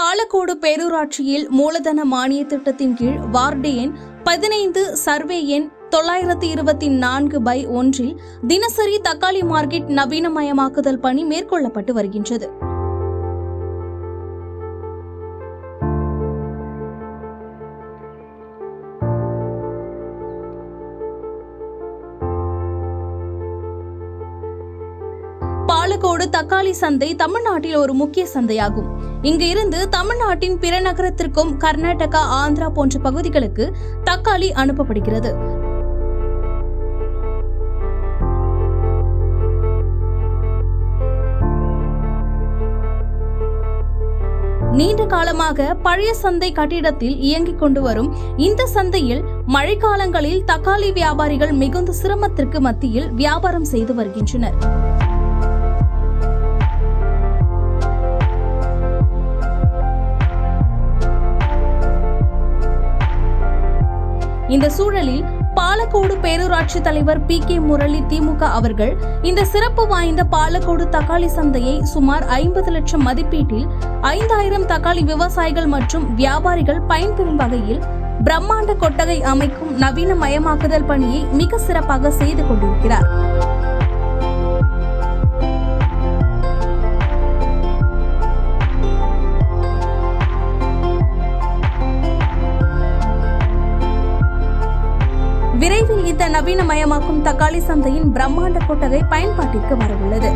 பாலக்கோடு பேரூராட்சியில் மூலதன மானிய திட்டத்தின் கீழ் வார்டு எண் பதினைந்து சர்வே எண் தொள்ளாயிரத்தி இருபத்தி நான்கு பை ஒன்றில் தினசரி தக்காளி மார்க்கெட் நவீனமயமாக்குதல் பணி மேற்கொள்ளப்பட்டு வருகின்றது. பாலக்கோடு தக்காளி சந்தை தமிழ்நாட்டில் ஒரு முக்கிய சந்தையாகும். இங்கு இருந்து தமிழ்நாட்டின் பிற நகரத்திற்கும் கர்நாடகா ஆந்திரா போன்ற பகுதிகளுக்கு தக்காளி அனுப்பப்படுகிறது. நீண்ட காலமாக பழைய சந்தை கட்டிடத்தில் இயங்கிக் கொண்டு வரும் இந்த சந்தையில் மழைக்காலங்களில் தக்காளி வியாபாரிகள் மிகுந்த சிரமத்திற்கு மத்தியில் வியாபாரம் செய்து வருகின்றனர். இந்த சூழலில் பாலக்கோடு பேரூராட்சி தலைவர் பி கே முரளி திமுக அவர்கள் இந்த சிறப்பு வாய்ந்த பாலக்கோடு தக்காளி சந்தையை சுமார் ஐம்பது லட்சம் மதிப்பீட்டில் ஐந்தாயிரம் தக்காளி விவசாயிகள் மற்றும் வியாபாரிகள் பயன்பெறும் வகையில் பிரம்மாண்ட கொட்டகை அமைக்கும் நவீன மயமாக்குதல் பணியை மிக சிறப்பாக செய்து கொண்டிருக்கிறார். விரைவில் இந்த நவீனமயமாக்கும் தக்காளி சந்தையின் பிரம்மாண்ட கொட்டகை பயன்பாட்டிற்கு வரவுள்ளது.